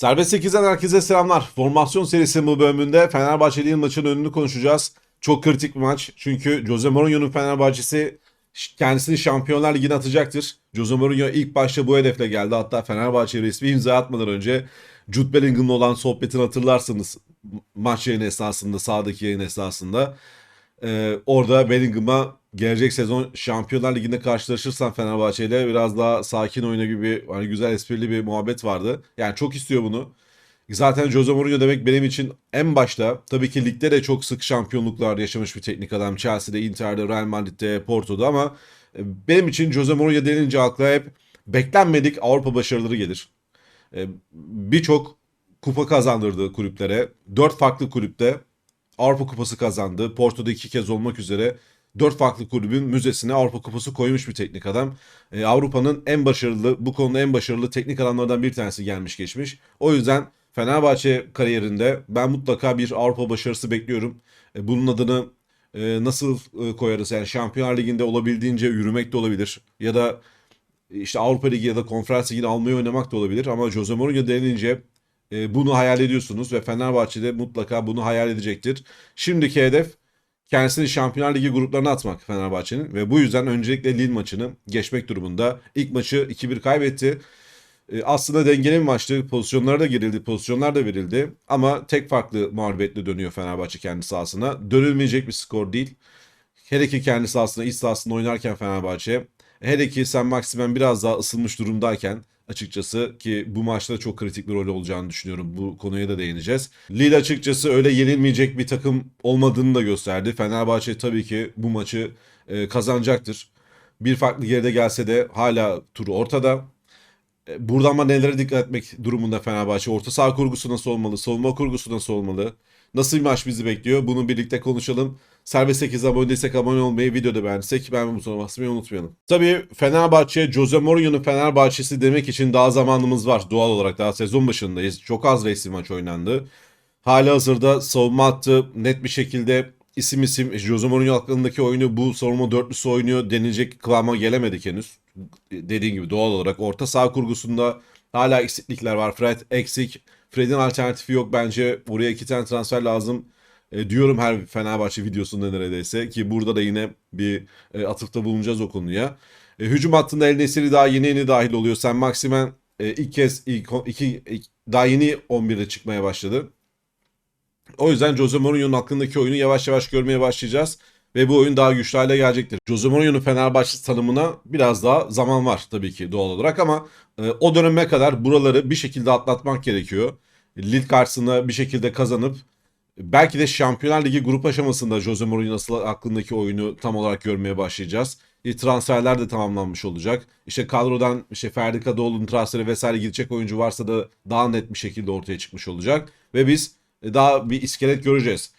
Serbest 8'den herkese selamlar. Formasyon serisinin bu bölümünde Fenerbahçe Lille maçının önünü konuşacağız. Çok kritik bir maç. Çünkü Jose Mourinho'nun Fenerbahçesi kendisini Şampiyonlar Ligi'ne atacaktır. Jose Mourinho ilk başta bu hedefle geldi. Hatta Fenerbahçe resmi imza atmadan önce Jude Bellingham'la olan sohbetini hatırlarsınız. Maç yayın esnasında, sahadaki yayın esnasında. Ee, orada Bellingham'a gelecek sezon Şampiyonlar Ligi'nde karşılaşırsan Fenerbahçe ile biraz daha sakin oyna gibi hani güzel esprili bir muhabbet vardı. Yani çok istiyor bunu. Zaten Jose Mourinho demek benim için en başta tabii ki ligde de çok sık şampiyonluklar yaşamış bir teknik adam. Chelsea'de, Inter'de, Real Madrid'de, Porto'da ama e, benim için Jose Mourinho denince akla hep beklenmedik Avrupa başarıları gelir. E, Birçok kupa kazandırdı kulüplere. Dört farklı kulüpte Avrupa Kupası kazandı. Porto'da iki kez olmak üzere dört farklı kulübün müzesine Avrupa Kupası koymuş bir teknik adam. Ee, Avrupa'nın en başarılı, bu konuda en başarılı teknik adamlardan bir tanesi gelmiş geçmiş. O yüzden Fenerbahçe kariyerinde ben mutlaka bir Avrupa başarısı bekliyorum. Ee, bunun adını e, nasıl e, koyarız? Yani Şampiyonlar Ligi'nde olabildiğince yürümek de olabilir. Ya da işte Avrupa Ligi ya da Konferans Ligi'ni almayı oynamak da olabilir. Ama Jose Mourinho denilince e, bunu hayal ediyorsunuz ve Fenerbahçe'de mutlaka bunu hayal edecektir. Şimdiki hedef kendisini Şampiyonlar Ligi gruplarına atmak Fenerbahçe'nin ve bu yüzden öncelikle Lille maçını geçmek durumunda. İlk maçı 2-1 kaybetti. E, aslında dengeli bir maçtı. Pozisyonlara da girildi, pozisyonlar da verildi. Ama tek farklı mağlubiyetle dönüyor Fenerbahçe kendi sahasına. Dönülmeyecek bir skor değil. Hele ki kendi sahasında, iç sahasında oynarken Fenerbahçe. Hele ki Sen Maximen biraz daha ısınmış durumdayken açıkçası ki bu maçta çok kritik bir rol olacağını düşünüyorum. Bu konuya da değineceğiz. Lille açıkçası öyle yenilmeyecek bir takım olmadığını da gösterdi. Fenerbahçe tabii ki bu maçı e, kazanacaktır. Bir farklı geride gelse de hala turu ortada. E, Burada ama nelere dikkat etmek durumunda Fenerbahçe? Orta saha kurgusu nasıl olmalı? Savunma kurgusu nasıl olmalı? Nasıl bir maç bizi bekliyor? Bunu birlikte konuşalım. Serbest 8 abone değilsek abone olmayı, videoda beğendiysek beğenme butonuna basmayı unutmayalım. Tabii Fenerbahçe, Jose Mourinho'nun Fenerbahçesi demek için daha zamanımız var. Doğal olarak daha sezon başındayız. Çok az resmi maç oynandı. Hala hazırda savunma hattı net bir şekilde isim isim Jose Mourinho aklındaki oyunu bu savunma dörtlüsü oynuyor denilecek kıvama gelemedik henüz. Dediğim gibi doğal olarak orta saha kurgusunda hala eksiklikler var. Fred eksik. Fred'in alternatifi yok bence. Oraya iki tane transfer lazım. E, diyorum her Fenerbahçe videosunda neredeyse ki burada da yine bir e, atıfta bulunacağız o konuya. E, hücum hattında El Nesiri daha yeni yeni dahil oluyor. Sen Maximen e, ilk kez ilk, iki, ilk- daha yeni 11'de çıkmaya başladı. O yüzden Jose Mourinho'nun aklındaki oyunu yavaş yavaş görmeye başlayacağız. Ve bu oyun daha güçlü hale gelecektir. Jose Mourinho'nun Fenerbahçe tanımına biraz daha zaman var tabii ki doğal olarak ama e, o döneme kadar buraları bir şekilde atlatmak gerekiyor. Lille karşısında bir şekilde kazanıp belki de Şampiyonlar Ligi grup aşamasında Jose Mourinho nasıl aklındaki oyunu tam olarak görmeye başlayacağız. E, transferler de tamamlanmış olacak. İşte kadrodan işte Ferdi Kadıoğlu'nun transferi vesaire gidecek oyuncu varsa da daha net bir şekilde ortaya çıkmış olacak. Ve biz e, daha bir iskelet göreceğiz.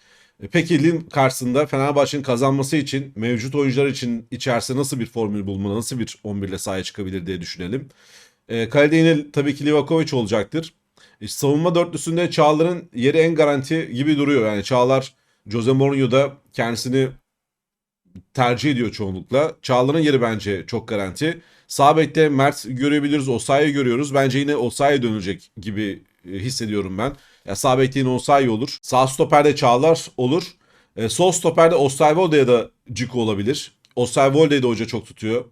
E, Peki Lille karşısında Fenerbahçe'nin kazanması için mevcut oyuncular için içerisinde nasıl bir formül bulmalı, nasıl bir 11 ile sahaya çıkabilir diye düşünelim. E, kalede yine tabii ki Livakovic olacaktır. E, savunma dörtlüsünde Çağlar'ın yeri en garanti gibi duruyor. Yani Çağlar Jose Mourinho da kendisini tercih ediyor çoğunlukla. Çağlar'ın yeri bence çok garanti. Sağ Mert görebiliriz, Osayi görüyoruz. Bence yine Osayi dönecek gibi e, hissediyorum ben. Ya sağ bekte yine Osayi olur. Sağ stoperde Çağlar olur. E, sol stoperde Osayivolde ya da Ciku olabilir. Osayivolde'yi de hoca çok tutuyor.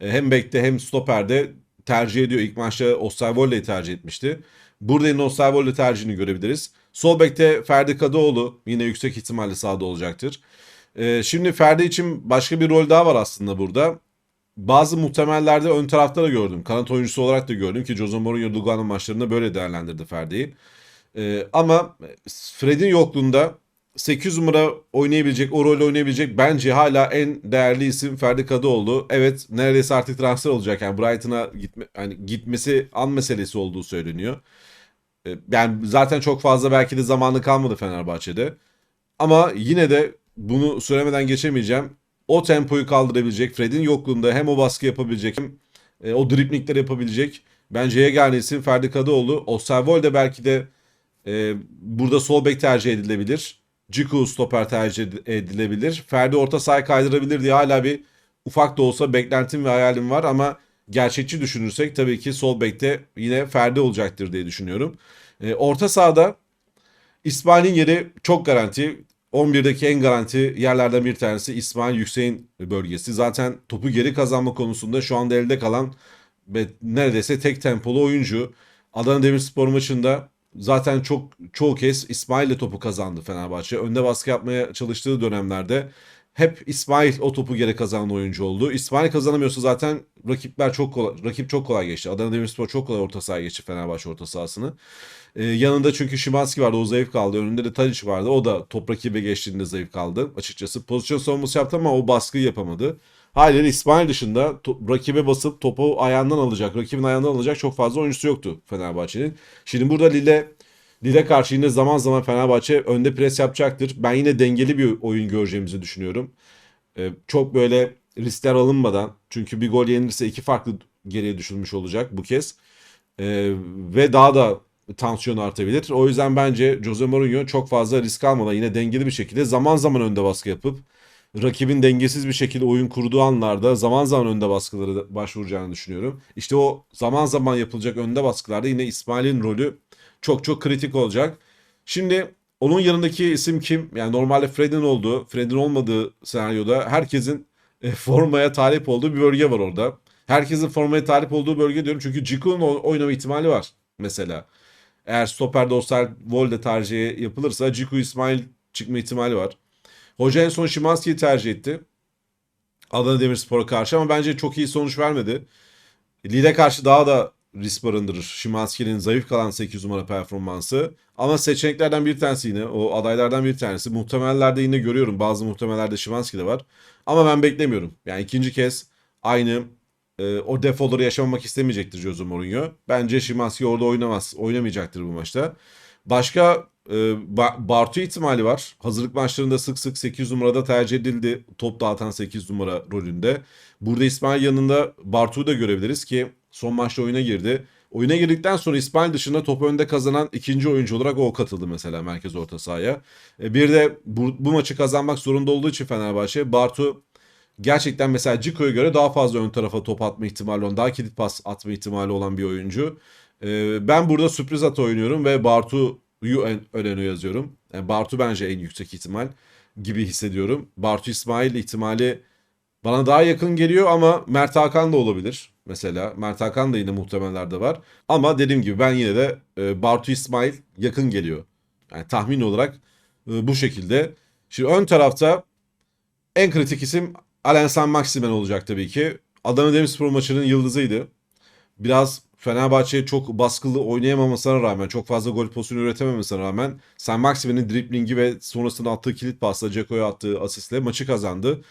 E, hem bekte hem stoperde tercih ediyor. İlk maçta Osayivolde'yi tercih etmişti. Burada yine Osayivolde tercihini görebiliriz. Sol bekte Ferdi Kadıoğlu yine yüksek ihtimalle sahada olacaktır. E, şimdi Ferdi için başka bir rol daha var aslında burada bazı muhtemellerde ön tarafta da gördüm. Kanat oyuncusu olarak da gördüm ki Jose Mourinho Lugano maçlarında böyle değerlendirdi Ferdi'yi. Ee, ama Fred'in yokluğunda 8 numara oynayabilecek, o rolü oynayabilecek bence hala en değerli isim Ferdi Kadıoğlu. Evet neredeyse artık transfer olacak. Yani Brighton'a gitme, yani gitmesi an meselesi olduğu söyleniyor. Ee, yani zaten çok fazla belki de zamanı kalmadı Fenerbahçe'de. Ama yine de bunu söylemeden geçemeyeceğim. O tempoyu kaldırabilecek, Fred'in yokluğunda hem o baskı yapabilecek hem e, o driplingler yapabilecek. Bence yegane isim Ferdi Kadıoğlu. Osterwold de belki de e, burada sol bek tercih edilebilir. Ciku stoper tercih ed- edilebilir. Ferdi orta sahaya kaydırabilir diye hala bir ufak da olsa beklentim ve hayalim var ama gerçekçi düşünürsek tabii ki sol bekte yine Ferdi olacaktır diye düşünüyorum. E, orta sahada İsmail'in yeri çok garanti. 11'deki en garanti yerlerden bir tanesi İsmail Yüksek'in bölgesi. Zaten topu geri kazanma konusunda şu anda elde kalan ve neredeyse tek tempolu oyuncu. Adana Demirspor maçında zaten çok çoğu kez İsmail ile topu kazandı Fenerbahçe. Önde baskı yapmaya çalıştığı dönemlerde hep İsmail o topu geri kazanan oyuncu oldu. İsmail kazanamıyorsa zaten rakipler çok kolay, rakip çok kolay geçti. Adana Demirspor çok kolay orta sahaya geçti Fenerbahçe orta sahasını. Ee, yanında çünkü Şimanski vardı o zayıf kaldı. Önünde de Tadic vardı. O da top rakibe geçtiğinde zayıf kaldı açıkçası. Pozisyon savunması yaptı ama o baskıyı yapamadı. Haliyle İsmail dışında rakibe basıp topu ayağından alacak, rakibin ayağından alacak çok fazla oyuncusu yoktu Fenerbahçe'nin. Şimdi burada Lille Lille karşı yine zaman zaman Fenerbahçe önde pres yapacaktır. Ben yine dengeli bir oyun göreceğimizi düşünüyorum. Ee, çok böyle riskler alınmadan çünkü bir gol yenilirse iki farklı geriye düşülmüş olacak bu kez. Ee, ve daha da tansiyon artabilir. O yüzden bence Jose Mourinho çok fazla risk almadan yine dengeli bir şekilde zaman zaman önde baskı yapıp rakibin dengesiz bir şekilde oyun kurduğu anlarda zaman zaman önde baskıları da başvuracağını düşünüyorum. İşte o zaman zaman yapılacak önde baskılarda yine İsmail'in rolü çok çok kritik olacak. Şimdi onun yanındaki isim kim? Yani normalde Fred'in olduğu, Fred'in olmadığı senaryoda herkesin e, formaya talip olduğu bir bölge var orada. Herkesin formaya talip olduğu bölge diyorum çünkü Ciku'nun oynama ihtimali var mesela. Eğer stoperde Osterwolde tercihi yapılırsa Ciku İsmail çıkma ihtimali var. Hoca en son Şimanski'yi tercih etti. Adana Demirspor'a karşı ama bence çok iyi sonuç vermedi. Lille karşı daha da risk barındırır. Şimanski'nin zayıf kalan 8 numara performansı. Ama seçeneklerden bir tanesi yine. O adaylardan bir tanesi. Muhtemellerde yine görüyorum. Bazı muhtemellerde Şimanski de var. Ama ben beklemiyorum. Yani ikinci kez aynı e, o defoları yaşamamak istemeyecektir Jose Mourinho. Bence Şimanski orada oynamaz. Oynamayacaktır bu maçta. Başka e, Ba- Bartu ihtimali var. Hazırlık maçlarında sık sık 8 numarada tercih edildi. Top dağıtan 8 numara rolünde. Burada İsmail yanında Bartu'yu da görebiliriz ki son maçta oyuna girdi. Oyuna girdikten sonra İsmail dışında topu önde kazanan ikinci oyuncu olarak o katıldı mesela merkez orta sahaya. E, bir de bu, bu maçı kazanmak zorunda olduğu için Fenerbahçe Bartu gerçekten mesela Ciko'ya göre daha fazla ön tarafa top atma ihtimali olan, daha kilit pas atma ihtimali olan bir oyuncu. Ee, ben burada sürpriz at oynuyorum ve Bartu'yu en öne yazıyorum. Yani Bartu bence en yüksek ihtimal gibi hissediyorum. Bartu İsmail ihtimali bana daha yakın geliyor ama Mert Hakan da olabilir mesela. Mert Hakan da yine muhtemellerde var. Ama dediğim gibi ben yine de e, Bartu İsmail yakın geliyor. Yani tahmin olarak e, bu şekilde. Şimdi ön tarafta en kritik isim Alain San Maximen olacak tabii ki. Adana Demirspor maçının yıldızıydı. Biraz Fenerbahçe çok baskılı oynayamamasına rağmen, çok fazla gol pozisyonu üretememesine rağmen San Maximen'in driblingi ve sonrasında attığı kilit pasla, Ceko'ya attığı asistle maçı kazandı.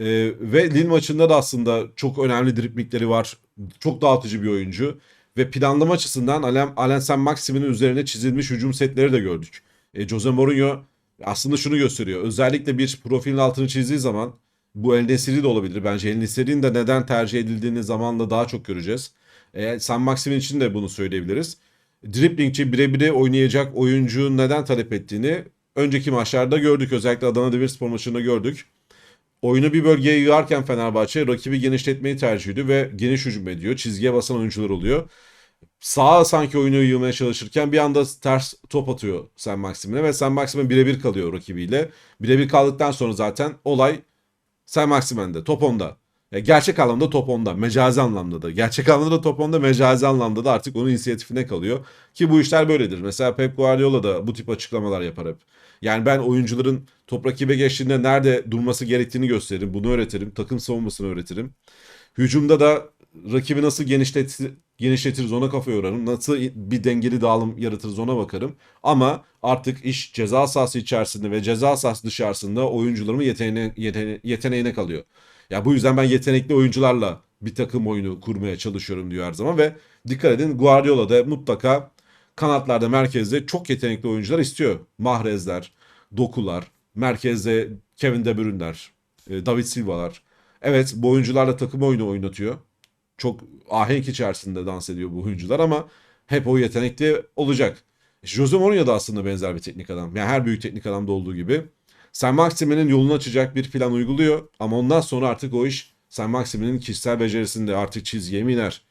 Ee, ve Lille maçında da aslında çok önemli driblingleri var. Çok dağıtıcı bir oyuncu. Ve planlama açısından Alain, Alain San Maximen'in üzerine çizilmiş hücum setleri de gördük. E, Jose Mourinho aslında şunu gösteriyor. Özellikle bir profilin altını çizdiği zaman bu El Nesiri de olabilir. Bence El Nesiri'nin de neden tercih edildiğini zamanla daha çok göreceğiz. E, San Maximin için de bunu söyleyebiliriz. Driblingçi birebir oynayacak oyuncu neden talep ettiğini önceki maçlarda gördük. Özellikle Adana Demirspor maçında gördük. Oyunu bir bölgeye yığarken Fenerbahçe rakibi genişletmeyi tercih ediyor ve geniş hücum ediyor. Çizgiye basan oyuncular oluyor. Sağa sanki oyunu yığmaya çalışırken bir anda ters top atıyor Sen Maximin'e ve Sen Maximin birebir kalıyor rakibiyle. Birebir kaldıktan sonra zaten olay Sen Maximen'de, top onda. Gerçek anlamda top onda, mecazi anlamda da. Gerçek anlamda da top onda, mecazi anlamda da artık onun inisiyatifine kalıyor. Ki bu işler böyledir. Mesela Pep Guardiola da bu tip açıklamalar yapar hep. Yani ben oyuncuların top rakibe geçtiğinde nerede durması gerektiğini gösteririm. Bunu öğretirim. Takım savunmasını öğretirim. Hücumda da rakibi nasıl genişletir, genişletiriz ona kafa yorarım. Nasıl bir dengeli dağılım yaratırız ona bakarım. Ama artık iş ceza sahası içerisinde ve ceza sahası dışarısında oyuncularımın yeteneğine, yetene, yeteneğine kalıyor. Ya bu yüzden ben yetenekli oyuncularla bir takım oyunu kurmaya çalışıyorum diyor her zaman ve dikkat edin Guardiola da mutlaka kanatlarda merkezde çok yetenekli oyuncular istiyor. Mahrezler, Dokular, merkezde Kevin De Bruyne'ler, e, David Silva'lar. Evet bu oyuncularla takım oyunu oynatıyor. Çok ahenk içerisinde dans ediyor bu oyuncular ama hep o yetenekli olacak. Jose Mourinho da aslında benzer bir teknik adam. Yani her büyük teknik adamda olduğu gibi. Sen Maximin'in yolunu açacak bir plan uyguluyor ama ondan sonra artık o iş Sen Maximin'in kişisel becerisinde artık çizgiye mi iner?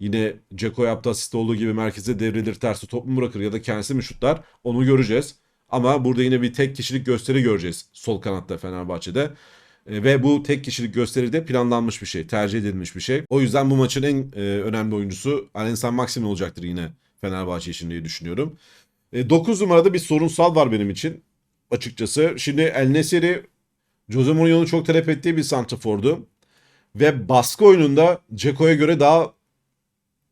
Yine Ceko yaptığı asist olduğu gibi merkeze devrilir tersi top bırakır ya da kendisi mi şutlar onu göreceğiz. Ama burada yine bir tek kişilik gösteri göreceğiz sol kanatta Fenerbahçe'de. E, Ve bu tek kişilik gösteri de planlanmış bir şey, tercih edilmiş bir şey. O yüzden bu maçın en e, önemli oyuncusu Alensan Maximin olacaktır yine Fenerbahçe için diye düşünüyorum. 9 numarada bir sorunsal var benim için açıkçası. Şimdi El Nesiri Jose Mourinho'nun çok talep ettiği bir santrafordu. Ve baskı oyununda Ceko'ya göre daha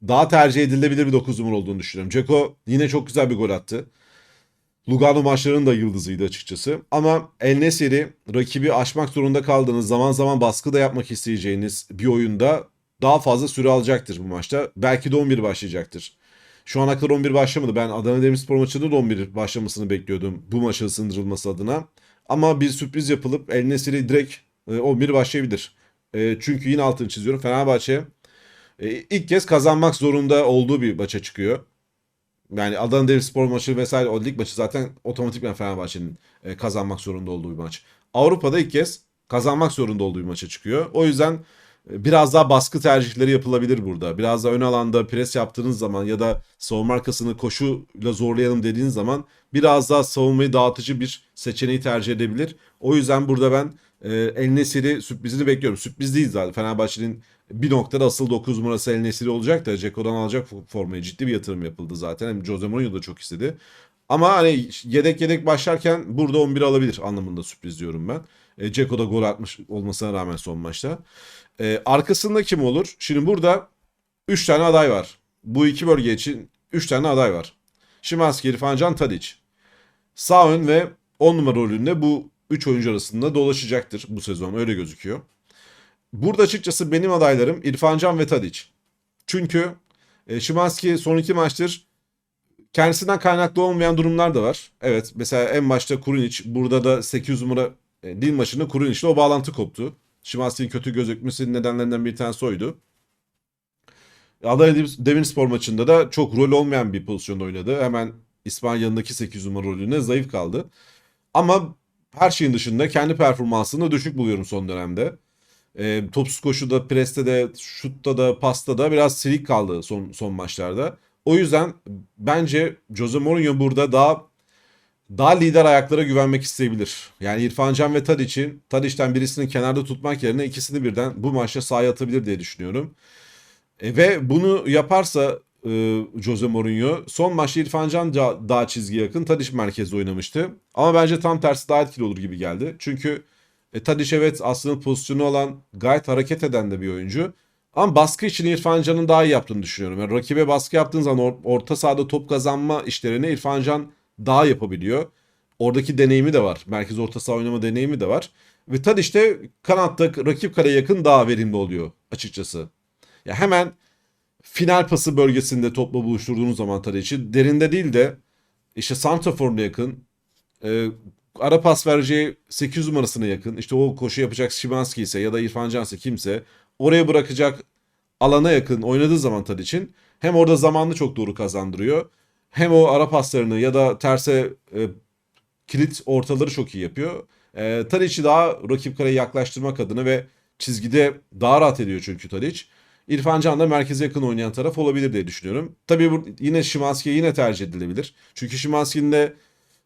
daha tercih edilebilir bir 9 numara olduğunu düşünüyorum. Ceko yine çok güzel bir gol attı. Lugano maçlarının da yıldızıydı açıkçası. Ama El Nesiri rakibi aşmak zorunda kaldığınız zaman zaman baskı da yapmak isteyeceğiniz bir oyunda daha fazla süre alacaktır bu maçta. Belki de 11 başlayacaktır. Şu ana kadar 11 başlamadı. Ben Adana Demirspor maçında da 11 başlamasını bekliyordum bu maça ısındırılması adına. Ama bir sürpriz yapılıp El Nesiri direkt e, 11 başlayabilir. E, çünkü yine altını çiziyorum. Fenerbahçe e, ilk kez kazanmak zorunda olduğu bir maça çıkıyor. Yani Adana Demirspor maçı vesaire o lig maçı zaten otomatikman Fenerbahçe'nin e, kazanmak zorunda olduğu bir maç. Avrupa'da ilk kez kazanmak zorunda olduğu bir maça çıkıyor. O yüzden e, biraz daha baskı tercihleri yapılabilir burada. Biraz daha ön alanda pres yaptığınız zaman ya da savunma arkasını koşuyla zorlayalım dediğiniz zaman biraz daha savunmayı dağıtıcı bir seçeneği tercih edebilir. O yüzden burada ben e, El Nesiri sürprizini bekliyorum. Sürpriz değil zaten. Fenerbahçe'nin bir noktada asıl 9 numarası El Nesiri olacak da Ceko'dan alacak formayı ciddi bir yatırım yapıldı zaten. Hem Jose Mourinho da çok istedi. Ama hani yedek yedek başlarken burada 11 alabilir anlamında sürpriz diyorum ben. E, Ceko da gol atmış olmasına rağmen son maçta. E, arkasında kim olur? Şimdi burada 3 tane aday var. Bu iki bölge için 3 tane aday var. Şimanski, İrfan Tadic. Sağ ön ve 10 numara rolünde bu 3 oyuncu arasında dolaşacaktır bu sezon öyle gözüküyor. Burada açıkçası benim adaylarım İrfan Can ve Tadic. Çünkü e, Şimanski son iki maçtır kendisinden kaynaklı olmayan durumlar da var. Evet mesela en başta Kurunic burada da 800 numara e, dil maçında Kurinic'le o bağlantı koptu. Şimanski'nin kötü gözükmesinin nedenlerinden bir tanesi oydu. Adana Demirspor maçında da çok rol olmayan bir pozisyonda oynadı. Hemen İspanya'daki 8 numara rolüne zayıf kaldı. Ama her şeyin dışında kendi performansını düşük buluyorum son dönemde. E, topsuz koşuda, preste de, şutta da, pasta da biraz silik kaldı son, son maçlarda. O yüzden bence Jose Mourinho burada daha daha lider ayaklara güvenmek isteyebilir. Yani İrfan Can ve Tadic'in Tadic'ten birisini kenarda tutmak yerine ikisini birden bu maçta sahaya atabilir diye düşünüyorum. E, ve bunu yaparsa e, Jose Mourinho son maçta İrfan Can da, daha çizgi yakın Tadic merkezde oynamıştı. Ama bence tam tersi daha etkili olur gibi geldi. Çünkü e, Tadic evet aslında pozisyonu olan gayet hareket eden de bir oyuncu. Ama baskı için İrfan Can'ın daha iyi yaptığını düşünüyorum. Yani rakibe baskı yaptığın zaman or- orta sahada top kazanma işlerini İrfan Can daha yapabiliyor. Oradaki deneyimi de var. Merkez orta saha oynama deneyimi de var. Ve Tadic de kanatta rakip kaleye yakın daha verimli oluyor açıkçası. Ya hemen final pası bölgesinde topla buluşturduğunuz zaman Tadic'i derinde değil de işte santraforuna yakın e, ara pas vereceği 8 numarasına yakın işte o koşu yapacak Şimanski ise ya da İrfan Can ise kimse oraya bırakacak alana yakın oynadığı zaman Tadic'in hem orada zamanını çok doğru kazandırıyor hem o ara paslarını ya da terse e, kilit ortaları çok iyi yapıyor. E, Tadic'i daha rakip kaleye yaklaştırmak adına ve çizgide daha rahat ediyor çünkü Tadic. İrfan Can da merkeze yakın oynayan taraf olabilir diye düşünüyorum. Tabii bu yine Şimanski yine tercih edilebilir. Çünkü Şimanski'nin de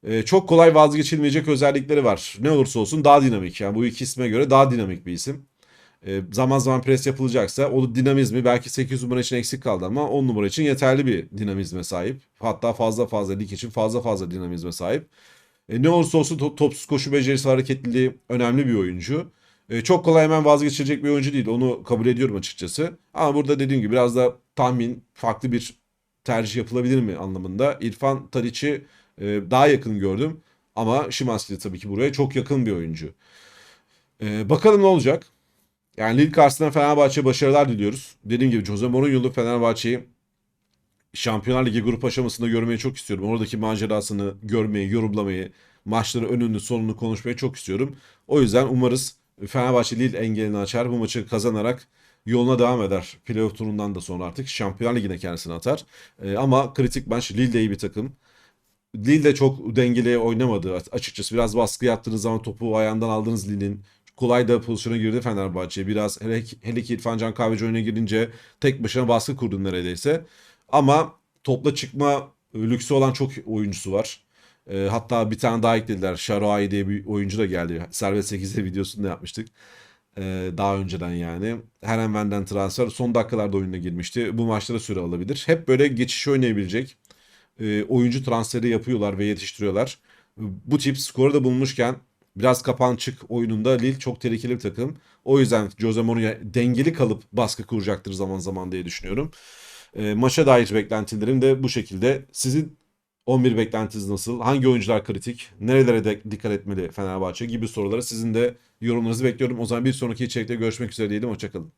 e, çok kolay vazgeçilmeyecek özellikleri var. Ne olursa olsun daha dinamik. Yani bu iki isme göre daha dinamik bir isim. E, zaman zaman pres yapılacaksa o dinamizmi belki 8 numara için eksik kaldı ama 10 numara için yeterli bir dinamizme sahip. Hatta fazla fazla lig için fazla fazla dinamizme sahip. E, ne olursa olsun to- topsuz koşu becerisi hareketliliği önemli bir oyuncu. E, çok kolay hemen vazgeçilecek bir oyuncu değil. Onu kabul ediyorum açıkçası. Ama burada dediğim gibi biraz da tahmin farklı bir tercih yapılabilir mi anlamında. İrfan Tadiç'i e, daha yakın gördüm. Ama Şimanski de tabii ki buraya çok yakın bir oyuncu. E, bakalım ne olacak. Yani Lille karşısında Fenerbahçe başarılar diliyoruz. Dediğim gibi Jose Mourinho'lu Fenerbahçe'yi Şampiyonlar Ligi grup aşamasında görmeyi çok istiyorum. Oradaki macerasını görmeyi, yorumlamayı, maçların önünü sonunu konuşmayı çok istiyorum. O yüzden umarız Fenerbahçe Lille engelini açar. Bu maçı kazanarak yoluna devam eder. Playoff turundan da sonra artık Şampiyonlar Ligi'ne kendisini atar. Ee, ama kritik maç Lille iyi bir takım. Lille de çok dengeli oynamadı açıkçası. Biraz baskı yaptığınız zaman topu ayağından aldığınız Lille'in kolay da pozisyona girdi Fenerbahçe. Biraz hele, hele ki İrfan Can Kahveci oyuna girince tek başına baskı kurdu neredeyse. Ama topla çıkma lüksü olan çok oyuncusu var. E, hatta bir tane daha eklediler. Şaroay diye bir oyuncu da geldi. Servet 8'de videosunu da yapmıştık. E, daha önceden yani. Herenven'den transfer. Son dakikalarda oyuna girmişti. Bu maçlara süre alabilir. Hep böyle geçiş oynayabilecek e, oyuncu transferi yapıyorlar ve yetiştiriyorlar. Bu tip skoru da bulmuşken biraz kapan çık oyununda Lille çok tehlikeli bir takım. O yüzden Jose Mourinho dengeli kalıp baskı kuracaktır zaman zaman diye düşünüyorum. E, maça dair beklentilerim de bu şekilde. Sizin 11 beklentiniz nasıl? Hangi oyuncular kritik? Nerelere de dikkat etmeli Fenerbahçe gibi soruları sizin de yorumlarınızı bekliyorum. O zaman bir sonraki içerikte görüşmek üzere diyelim. Hoşçakalın.